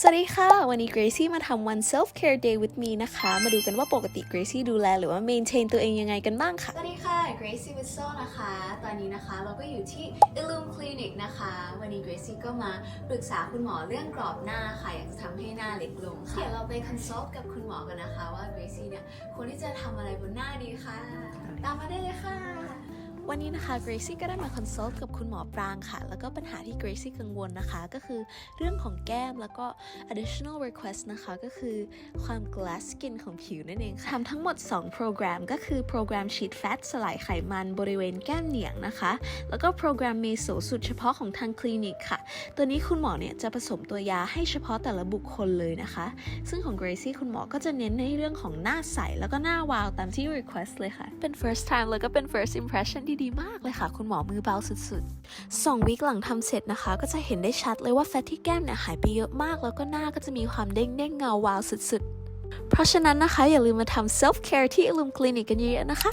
สวัสดีค่ะ วันนี้ Gracie มาทำ one self care day with me นะคะ มาดูกันว่าปกติ Gracie ดูแลหรือว่า maintain ตัวเองยังไงกันบ้างค่ะ สวัสดีค่ะ Gracie w i s s o นะคะ ตอนนี้นะคะเราก็อยู่ที่ Illum Clinic นะคะ วันนี้ Gracie ก็มาปรึกษาคุณหมอเรื่องกรอบหน้าค่ะ อยากจะทำให้หน้าเล็กลงค่ะ เดี๋ยวเราไป consult กับคุณหมอกันนะคะว่า Gracie เนี่ยควรที่จะทำอะไรบนหน้าดีค่ะ ตามมาได้เลยค่ะ วันนี้นะคะ Gracie ก็ได้มา consult กับคุณหมอปรางค่ะ แล้วก็ปัญหาที่ Gracie กังวลนะคะ ก็คือเรื่องของแก้มแล้วก็ additional request นะคะ ก็คือความ glass skin ของผิวนั่นเองทำทั้งหมด 2 โปรแกรม ก็คือโปรแกรม sheet fat สลายไขมันบริเวณแก้มเหนียงนะคะ แล้วก็โปรแกรมเมโซสูตรเฉพาะของทางคลินิกค่ะ ตัวนี้คุณหมอเนี่ยจะผสมตัวยาให้เฉพาะแต่ละบุคคลเลยนะคะ ซึ่งของ Gracie คุณหมอก็จะเน้นในเรื่องของหน้าใสแล้วก็หน้าวาวตามที่ request เลยค่ะเป็น first time แล้วก็เป็น first impression ที่ดีมากเลยค่ะ คุณหมอมือเบาสุดๆ 2 วิคหลังทำเสร็จนะคะ ก็จะเห็นได้ชัดเลยว่าแฟตที่แก้มเนี่ยหายไปเยอะมาก แล้วก็หน้าก็จะมีความเด้งเด้งเงาวาวสุดๆ เพราะฉะนั้นนะคะอย่าลืมมาทำ self care ที่อุลุมคลินิกกันเยอะๆนะคะ